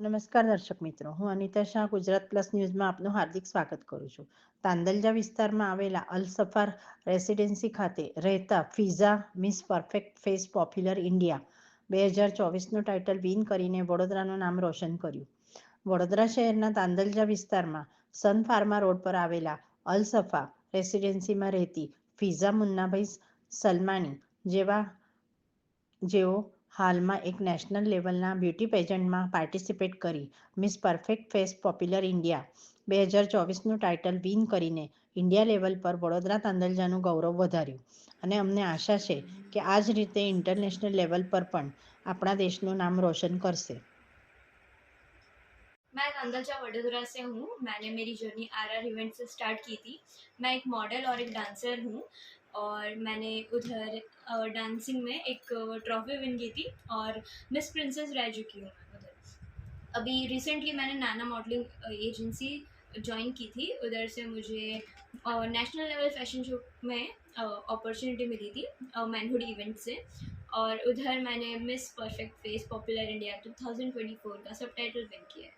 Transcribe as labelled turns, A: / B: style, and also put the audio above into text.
A: નમસ્કાર દર્શક મિત્રો, હું અનિતા શાહ, ગુજરાત પ્લસ ન્યૂઝમાં આપનું હાર્દિક સ્વાગત કરું છું. તાંદલજા વિસ્તારમાં આવેલા અલ સફાર રેસિડેન્સી ખાતે રહેતા Fiza miss perfect face popular India બે હજાર ચોવીસનું ટાઇટલ વિન કરીને વડોદરાનું નામ રોશન કર્યું. વડોદરા શહેરના તાંદલજા વિસ્તારમાં સન ફાર્મા રોડ પર આવેલા અલ સફા રેસિડેન્સીમાં રહેતી ફિઝા મુન્નાભાઈ સલમાની જેવા, જેઓ હાલમાં એક નેશનલ લેવલના બ્યુટી પેજન્ટમાં પાર્ટિસિપેટ કરી Miss Perfect Face Popular India બે હજાર ચોવીસનું ટાઇટલ વિન કરીને ઇન્ડિયા લેવલ પર વડોદરા તાંદલજાનું ગૌરવ વધાર્યું અને અમને આશા છે કે આ જ રીતે ઇન્ટરનેશનલ લેવલ પર પણ આપણા દેશનું નામ રોશન કરશે
B: मैं कंदलचा वडोदरा से हूँ मैंने मेरी जर्नी आर आर इवेंट से स्टार्ट की थी मैं एक मॉडल और एक डांसर हूँ और मैंने उधर डांसिंग में एक ट्रॉफी विन की थी और मिस प्रिंसेस रह चुकी हूँ मैं उधर। अभी रिसेंटली मैंने नाना मॉडलिंग एजेंसी ज्वाइन की थी। उधर से मुझे नेशनल लेवल फ़ैशन शो में अपॉर्चुनिटी मिली थी मैनहुड इवेंट से। और उधर मैंने miss perfect face popular India 2024 का सब टाइटल विन किया है।